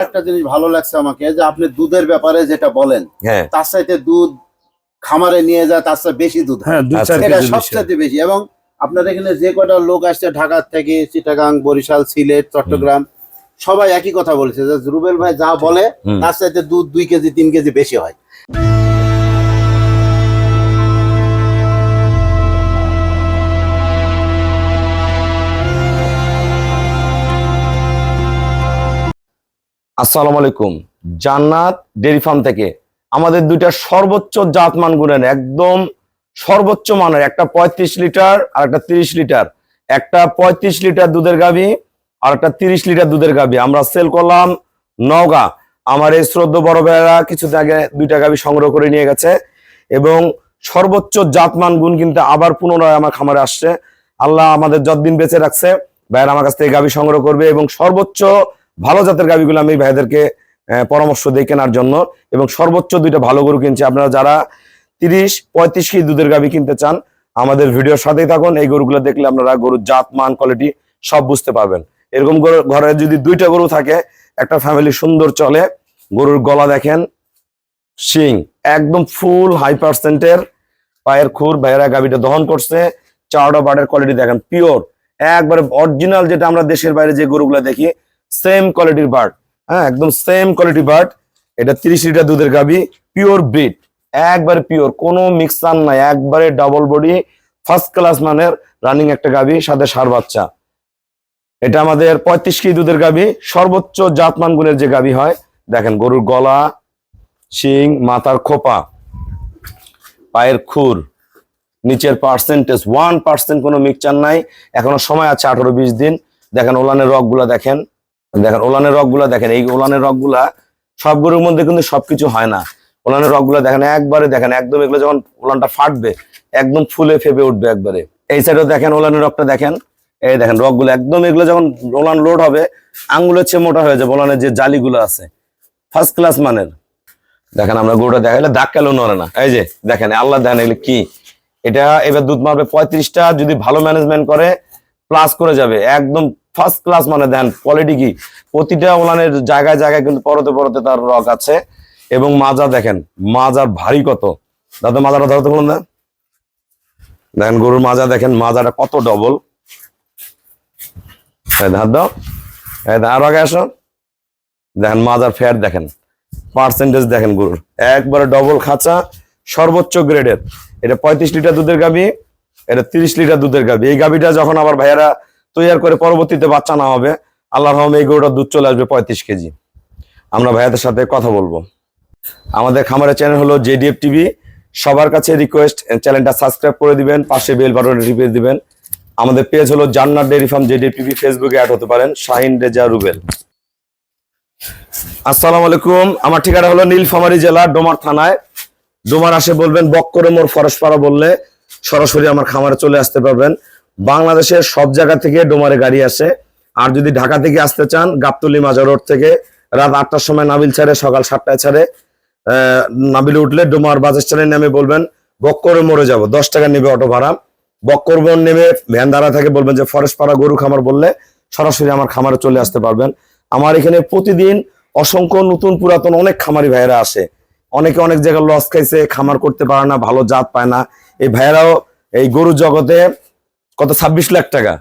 একটা জিনিস ভালো লাগছে আমাকে যে আপনি দুধের ব্যাপারে যেটা বলেন হ্যাঁ। তার সাথে দুধ খামারে নিয়ে যায় তার সাথে বেশি দুধ হয়। আচ্ছা, এটা। সবচেয়ে বেশি। এবং আপনার এখানে যে কটা লোক আসছে ঢাকার থেকে চিটাগাং বরিশাল সিলেট চট্টগ্রাম সবাই একই কথা বলেছে যে রুবেল ভাই যা বলে তার সাথে দুধ দুই কেজি তিন কেজি বেশি হয়। আসসালামু আলাইকুম। জান্নাত ডেরি ফার্ম থেকে আমাদের দুইটা সর্বোচ্চ জাতমান গুণের একদম সর্বোচ্চ মানের, একটা পঁয়ত্রিশ লিটার আর একটা তিরিশ লিটার। একটা পঁয়ত্রিশ লিটার দুধের গাভী আর একটা তিরিশ লিটার দুধের গাভী। আমরা সেল করলাম নওগাঁ। আমার এই শ্রদ্ধ বড় ভাইয়েরা কিছুদিন আগে দুইটা গাভী সংগ্রহ করে নিয়ে গেছে এবং সর্বোচ্চ জাতমান গুণ কিন্তু আবার পুনরায় আমার খামারে আসছে। আল্লাহ আমাদের যতদিন বেঁচে রাখছে, ভাইয়েরা আমার কাছ থেকে গাভী সংগ্রহ করবে এবং সর্বোচ্চ ভালো জাতের গাভীগুলো আমি ভাইদেরকে পরামর্শ দিই কেনার জন্য এবং সর্বোচ্চ দুইটা ভালো গরু কিনছি। আপনারা যারা তিরিশ, পঁয়ত্রিশ কেজি দুধের গাভী কিনতে চান, আমাদের ভিডিওর সাথেই থাকুন। এই গরুগুলো দেখলে আপনারা গরুর জাত, মান কোয়ালিটি সব বুঝতে পারবেন। এরকম ঘরে যদি দুইটা গরু থাকে, একটা ফ্যামিলি সুন্দর চলে, গরুর গলা দেখেন, শিং, একদম ফুল হাই পার্সেন্টের পায়ের খুর ভাইয়েরা গাভীটা দহন করছে। চাওড়া বাটের কোয়ালিটি দেখেন পিওর একবারে অরিজিনাল যেটা আমরা দেশের বাইরে যে গরুগুলো দেখি সেম কোয়ালিটির বার্ড হ্যাঁ একদম সেম কোয়ালিটি বার্ড এটা তিরিশ লিটার দুধের গাবি পিওর ব্রিড একবারে পিওর কোনো মিক্সার নাই। একবারে ডাবল বডি ফার্স্ট ক্লাস মানের রানিং একটা গাবি সাথে সার বাচ্চা। এটা আমাদের পঁয়ত্রিশ কেজি দুধের গাবি সর্বোচ্চ জাতমান গুণের যে গাবি হয়, দেখেন গরুর গলা, শিং, মাথার খোপা, পায়ের খুর, নিচের পার্সেন্টেজ ওয়ান পার্সেন্ট কোনো মিক্সচার নাই। এখনও সময় আছে আঠারো বিশ দিন। দেখেন ওলানের রকগুলা দেখেন। দেখেন, ওলানের রকগুলা দেখেন, এই ওলানের রকগুলা সব গরুর মধ্যে কিন্তু সবকিছু হয় না। ওলানের রকগুলা দেখেন, একবারে দেখেন, একদম এগুলো যখন ওলানটা ফাটবে, একদম ফুলে ফেপে উঠবে একবারে। এই সাইডেও দেখেন, ওলানের রকটা দেখেন, এই দেখেন রকগুলো একদম এগুলো যখন ওলান লোড হবে আঙ্গুলের চেয়ে মোটা হয়ে যাবে, ওলানের যে জালিগুলো আছে ফার্স্ট ক্লাস মানের। দেখেন, আমরা গরুটা দেখাইলে দাগ কেন নড়ে না। এই যে, দেখেন, আল্লাহ দেখেন এগুলো কি? এটা এবার দুধ মারবে পঁয়ত্রিশটা, যদি ভালো ম্যানেজমেন্ট করে প্লাস করে যাবে, একদম ফার্স্ট ক্লাস মানে দেন কোয়ালিটি কি? প্রতিটা ওলানের জায়গায় জায়গায় কিন্তু পরতে পরতে তার রক আছে। এবং মাজা দেখেন মাজার ভারী কত। দাদা মাজাটা ধরতে বলুন না। দেখেন গরুর মাজা দেখেন মাজাটা কত ডবল দাও, আরও আগে আসো। দেখেন মাজার ফ্যাট দেখেন পার্সেন্টেজ দেখেন গরুর। একবারে ডবল খাঁচা সর্বোচ্চ গ্রেডের এটা পঁয়ত্রিশ লিটার দুধের গাবি এটা তিরিশ লিটার দুধের গাবি এই গাবিটা যখন আবার ভাইয়ারা তৈরি করে পরবর্তীতে বাচ্চা না হবে, আল্লাহর রহমে এই গরুটার দুধ চলে আসবে পঁয়ত্রিশ কেজি। আমরা ভাইয়াদের সাথে কথা বলব। আমাদের খামারের চ্যানেল হলো জেডিএফ টিভি। সবার কাছে রিকোয়েস্ট চ্যানেলটা সাবস্ক্রাইব করে দিবেন, পাশে বেল বাটনটা টিপে দিবেন। আমাদের পেজ হলো Jannat dairy farm JDF TV ফেসবুকে অ্যাড হতে পারেন, শাহিন রেজা রুবেল। আসসালামু আলাইকুম, আমার ঠিকানা হলো নীলফামারী জেলা, ডোমার থানায়। ডোমার আসে বলবেন বক্করে মোর ফরেশপাড়া বললে সরাসরি আমার খামারে চলে আসতে পারবেন। বাংলাদেশের সব জায়গা থেকে ডোমারে গাড়ি আসে। আর যদি ঢাকা থেকে আসতে চান, গাবতলি মাজা রোড থেকে রাত আটটার সময় নাবিল ছাড়ে, সকাল সাতটায় ছাড়ে নাবিলে উঠলে ডোমার বাস স্ট্যান্ডে নেমে বলবেন বক্করে মরে যাব। দশ টাকা নেবে অটো ভাড়া। বক্কর বন নেমে ভ্যান দাঁড়া থাকে, বলবেন যে ফরেস্ট পাড়া গরু খামার বললে সরাসরি আমার খামারে চলে আসতে পারবেন। আমার এখানে প্রতিদিন অসংখ্য নতুন পুরাতন অনেক খামারি ভাইয়েরা আসে। অনেকে অনেক জায়গায় লস খাইছে, খামার করতে পারে না, ভালো জাত পায় না। এই ভাইয়েরাও এই গরু জগতে কত? ছাব্বিশ লাখ টাকা।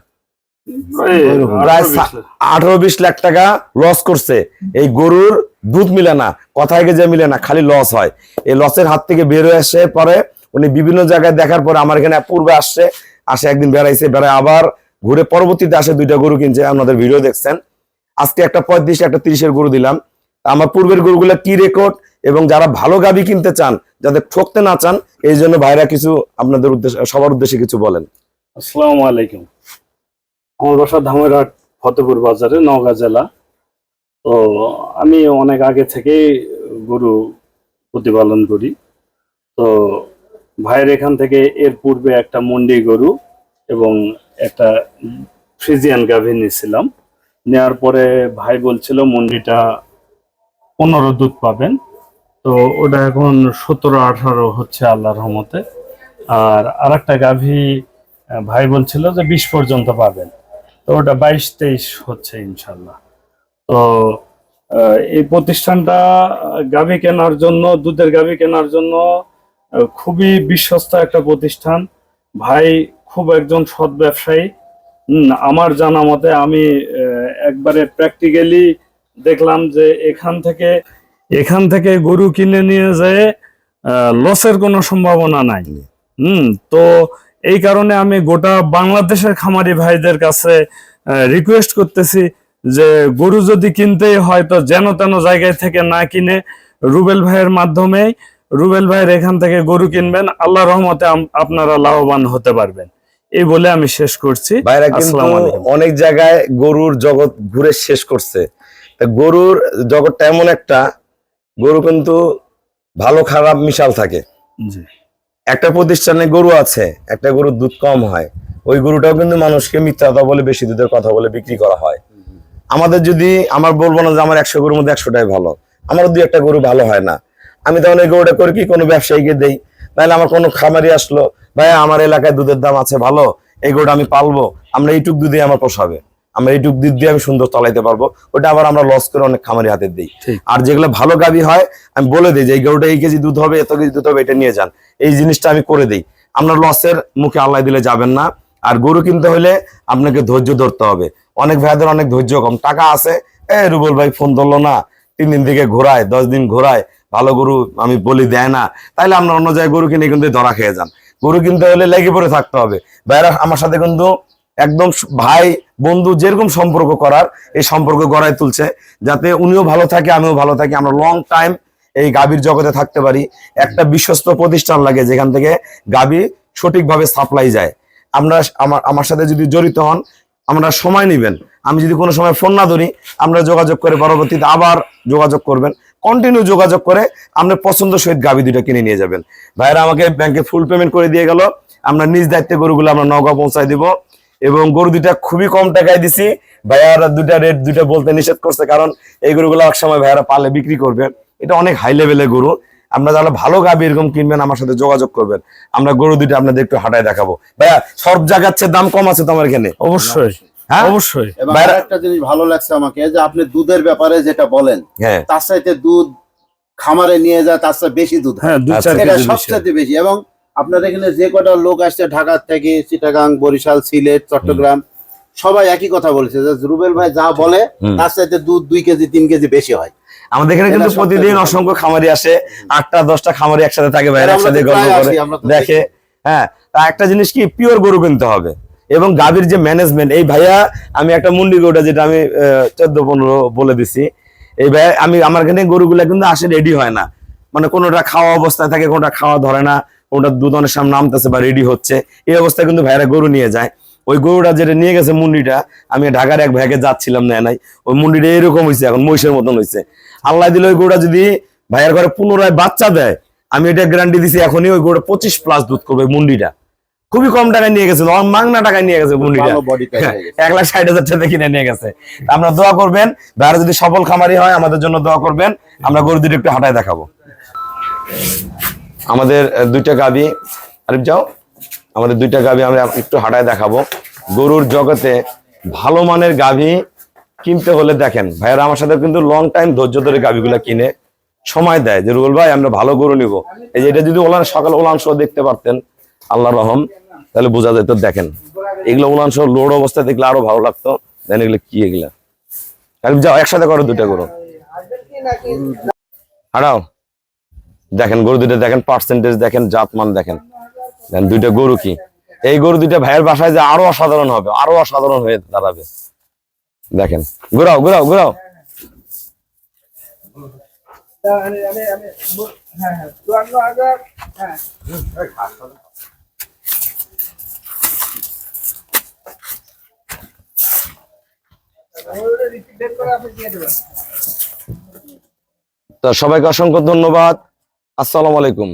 প্রায় আঠারো বিশ লাখ। আঠারো বিশ লাখ টাকা লস করছে। এই গরুর দুধ মিলে না কথায় যে মিলে না খালি লস হয়। এই লসের হাত থেকে বের হয়ে আসে পরে উনি বিভিন্ন জায়গায় দেখার পরে আমার এখানে পূর্বে আসছে আসে একদিন বেড়াইছে বেড়ায় আবার ঘুরে পরবর্তীতে আসে দুইটা গরু কিনছে আপনাদের ভিডিও দেখছেন। আজকে একটা পঁয়ত্রিশ একটা তিরিশের গরু দিলাম। আমার পূর্বের গরুগুলো কি রেকর্ড এবং যারা ভালো গাবি কিনতে চান যাদের ঠকতে না চান এই জন্য ভাইরা কিছু আপনাদের উদ্দেশ্যে সবার উদ্দেশ্যে কিছু বলেন। আসসালামু আলাইকুম। আমার বাসা ধামেরহাট ফতেপুর বাজারে, নওগাঁ জেলা। তো আমি অনেক আগে থেকেই গরু প্রতিপালন করি। তো ভাইয়ের এখান থেকে এর পূর্বে একটা মন্ডি গরু এবং একটা ফ্রিজিয়ান গাভী নিয়েছিলাম। নেওয়ার পরে ভাই বলছিল মন্ডিটা পনেরো দুধ পাবেন। তো ওটা এখন সতেরো আঠারো হচ্ছে আল্লাহর রহমতে। আর আর একটা গাভী ভাই বলছিল যে বিশ পর্যন্ত পাবেন। তো ওটা বাইশ, তেইশ হচ্ছে ইনশাল্লাহ। তো এই প্রতিষ্ঠানটা গাভী কেনার জন্য, দুধের গাভী কেনার জন্য খুবই বিশ্বস্ত একটা প্রতিষ্ঠান। ভাই খুব একজন সৎ ব্যবসায়ী। আমার জানা মতে আমি একবারে প্র্যাকটিক্যালি দেখলাম যে এখান থেকে এখান থেকে গরু কিনে নিয়ে যেয়ে লসের কোনো সম্ভাবনা নাই। হুম তো এই কারণে আমি গোটা বাংলাদেশের খামারি ভাইদের কাছে রিকোয়েস্ট করতেছি যে গরু যদি কিনতেই হয় তো যেন তেন জায়গায় থেকে না কিনে রুবেল ভাইয়ের মাধ্যমে রুবেল ভাইয়ের এখান থেকে গরু কিনবেন। আল্লাহ রহমতে আপনারা লাভবান হতে পারবেন। এই বলে আমি শেষ করছি। অনেক জায়গায় গরুর জগৎ ঘুরে শেষ করছে। গরুর জগৎটা এমন একটা গরু কিন্তু ভালো খারাপ মিশাল থাকে। জি। একটা প্রতিষ্ঠানে গরু আছে, একটা গরুর দুধ কম হয়, ওই গরুটাও কিন্তু মানুষকে মিথ্যা বলে, বেশি দুধের কথা বলে বিক্রি করা হয়। আমাদের যদি, আমার বলব না যে আমার একশো গরুর মধ্যে একশোটাই ভালো, আমার দুই একটা গরু ভালো হয় না। আমি তখন এই গরুটা করে কি কোনো ব্যবসায়ীকে দেই? নাহলে আমার কোনো খামারি আসলো ভাই আমার এলাকায় দুধের দাম আছে ভালো, এই গরুটা আমি পালবো, আমরা এইটুক দুধে আমার পোষাবে। আমরা এইটুক দিক দিয়ে আমি সুন্দর চালাইতে পারব। ওটা আবার আমরা লস করে অনেক খামারি হাতে দিই। আর যেগুলো ভালো গাভী হয় আমি বলে দিই যে এই গরুটা এই কেজি দুধ হবে এত কেজি দুধ হবে এটা নিয়ে যান। এই জিনিসটা আমি করে দিই। আমরা লসের মুখে আল্লাহ দিলে যাবেন না। আর গরু কিনতে হলে আপনাকে ধৈর্য ধরতে হবে। অনেক ভাইদের অনেক ধৈর্য কম। টাকা আছে। এ রুবল ভাই ফোন ধরলো না। তিন দিন থেকে ঘোরায় দশ দিন ঘোরায়। ভালো গরু আমি বলি দেয় না। তাইলে আমরা অন্য জায়গায় গরু কিনে কিন্তু ধরা খেয়ে যান। গরু কিনতে হলে লেগে পড়ে থাকতে হবে। ভাইরা আমার সাথে কিন্তু একদম ভাই, বন্ধু যেরকম সম্পর্ক করার, এই সম্পর্ক গড়ায় তুলছে, যাতে উনিও ভালো থাকে, আমিও ভালো থাকি। আমরা লং টাইম এই গাভীর জগতে থাকতে পারি। একটা বিশ্বস্ত প্রতিষ্ঠান লাগে, যেখান থেকে গাভী সঠিকভাবে সাপ্লাই যায়। আমরা আমার আমার সাথে যদি জড়িত হন, আমরা সময় নেবেন। আমি যদি কোনো সময় ফোন না ধরি, আমরা যোগাযোগ করে পরবর্তীতে আবার যোগাযোগ করবেন। কন্টিনিউ যোগাযোগ করে আপনার পছন্দ সহিত গাভী দুইটা কিনে নিয়ে যাবেন। ভাইরা আমাকে ব্যাংকে ফুল পেমেন্ট করে দিয়ে গেল। আমরা নিজ দায়িত্বে গরুগুলো আমরা নগা পৌঁছায় দিব। এবং গরু দুইটা খুবই কম টাকায় দিছি। ভাইয়ারা দুইটা রেট দুইটা বলতে নিষেধ করছে কারণ এই গরুগুলো এক সময় ভাইয়ারা পালে বিক্রি করবে। এটা অনেক হাই লেভেলের গরু। আপনারা যারা ভালো গাভী এরকম কিনবেন আমার সাথে যোগাযোগ করবেন। আমরা গরু দুইটা আপনাদের একটু হাঁটায় দেখাবো। ভাইয়া সব জায়গার চেয়ে দাম কম আছে তোমার এখানে? অবশ্যই। হ্যাঁ? অবশ্যই। একটা জিনিস ভালো লাগছে আমাকে যে আপনি দুধের ব্যাপারে যেটা বলেন হ্যাঁ। তার চাইতে দুধ খামারে নিয়ে যায় তার চাইতে বেশি দুধ হ্যাঁ। আচ্ছা। সবচেয়ে বেশি। এবং আপনার এখানে যে কটা লোক আসছে ঢাকার থেকে চিটাগাং বরিশাল সিলেট চট্টগ্রাম সবাই একই কথা বলছে যে রুবেল ভাই যা বলে তার চাইতে দুধ দুই কেজি তিন কেজি বেশি হয়। আমাদের এখানে কিন্তু প্রতিদিন অসংখ্য খামারি আসে আটটা দশটা খামারি একসাথে থাকে ভাইরা একসাথে গল্প করে দেখে হ্যাঁ তা একটা জিনিস কি পিওর গরু কিনতে হবে এবং গাভীর যে ম্যানেজমেন্ট এই ভাইয়া আমি একটা মুন্ডি গরুটা যেটা আমি চোদ্দ পনেরো বলে দিছি এই ভাইয়া আমি আমার এখানে গরুগুলা কিন্তু আসে রেডি হয় না মানে কোনোটা খাওয়া অবস্থায় থাকে কোনোটা খাওয়া ধরে না কোনোটা দুধ অনেক সামনে নামতেছে বা রেডি হচ্ছে। এই অবস্থায় কিন্তু ভাইরা গরু নিয়ে যায়। ওই গরুটা যেটা নিয়ে গেছে মুন্ডিটা আমি ঢাকার এক ভাইকে যাচ্ছিলাম না নাই। ওই মুন্ডিটা এরকম হয়েছে এখন মহিষের মতন হয়েছে আল্লাহ দিলে ওই গরুটা যদি ভাইয়ের ঘরে পুনরায় বাচ্চা দেয় আমি এটা গ্যারান্টি দিছি এখনই ওই গরুটা পঁচিশ প্লাস দুধ করবে মুন্ডিটা। খুবই কম টাকায় নিয়ে গেছে মাংনা টাকায় নিয়ে গেছে মুন্ডিটা। এক লাখ ষাট হাজার টাকা কিনে নিয়ে গেছে। আমরা দোয়া করবেন ভাইরা যদি সফল খামারি হয় আমাদের জন্য দোয়া করবেন আমরা গরু দুটো একটু হাঁটায় দেখাবো। আমাদের দুইটা গাবি। আরিফ, যাও। আমাদের দুইটা গাবি আমরা একটু হাঁটায় দেখাবো। গরুর জগতে ভালো মানের গাভী কিনতে হলে দেখেন, ভাইয়ারা আমার সাথে কিন্তু লং টাইম ধৈর্য ধরে গাভীগুলা কিনে সময় দেয়। যে রুবল ভাই, আমরা ভালো গরু নিব। এই যে এটা যদি ওলান, সকাল ওলান সহ দেখতে পারতেন আল্লাহ রহম, তাহলে বোঝা যেত, দেখেন। এগুলো উলান সহ লোড অবস্থায় দেখলে আরও ভালো লাগতো, দেন এগুলো কি এগুলা? যাও, একসাথে করো দুটা গরু। হারাও দেখেন, গরু দুইটা দেখেন পার্সেন্টেজ দেখেন, জাতমান দেখেন। দেন দুইটা গরু কি? এই গরু দুইটা ভাইয়ের বাসায় যে আরও অসাধারণ হবে, আরও অসাধারণ হয়ে দাঁড়াবে। দেখেন, ঘুরাও ঘুরাও ঘুরাও। তো সবাইকে অসংখ্য ধন্যবাদ। আসসালামু আলাইকুম।